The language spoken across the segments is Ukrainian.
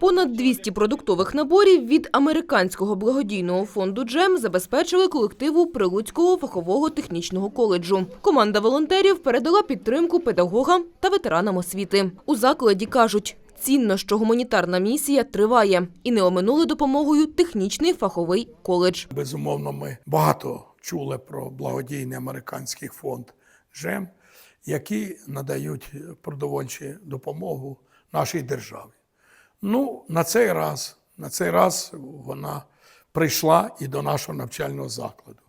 Понад 200 продуктових наборів від американського благодійного фонду «Джем» забезпечили колективу Прилуцького фахового технічного коледжу. Команда волонтерів передала підтримку педагогам та ветеранам освіти. У закладі кажуть, цінно, що гуманітарна місія триває і не оминули допомогою технічний фаховий коледж. Безумовно, ми багато чули про благодійний американський фонд ЖЕМ, які надають продовольчу допомогу нашій державі. Ну, на цей раз, на цей раз вона прийшла і до нашого навчального закладу.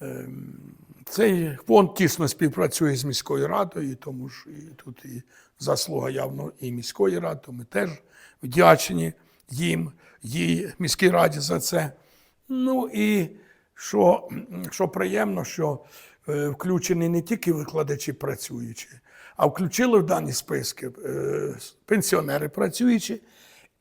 Ем, Цей фонд тісно співпрацює з міською радою, тому ж і тут і заслуга явно і міської ради, то ми теж вдячні їм, їй міській раді за це. Ну і що, що приємно, що включені не тільки викладачі працюючі, а включили в дані списки е, пенсіонери працюючі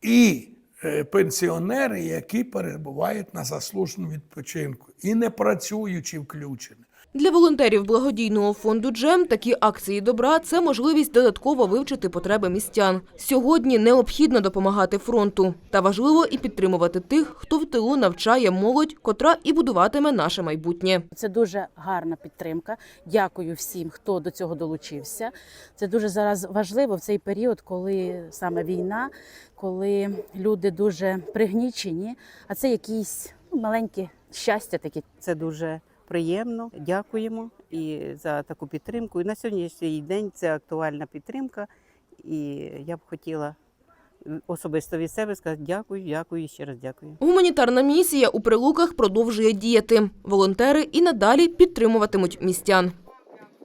і е, пенсіонери, які перебувають на заслуженому відпочинку, і не працюючі включені. Для волонтерів благодійного фонду «Джем» такі акції добра – це можливість додатково вивчити потреби містян. Сьогодні необхідно допомагати фронту. Та важливо і підтримувати тих, хто в тилу навчає молодь, котра і будуватиме наше майбутнє. Це дуже гарна підтримка. Дякую всім, хто до цього долучився. Це дуже зараз важливо в цей період, коли саме війна, коли люди дуже пригнічені, а це якісь ну, маленькі щастя такі. Це дуже приємно. Дякуємо і за таку підтримку. І на сьогоднішній день це актуальна підтримка. І я б хотіла особисто від себе сказати дякую, дякую і ще раз дякую. Гуманітарна місія у Прилуках продовжує діяти. Волонтери і надалі підтримуватимуть містян.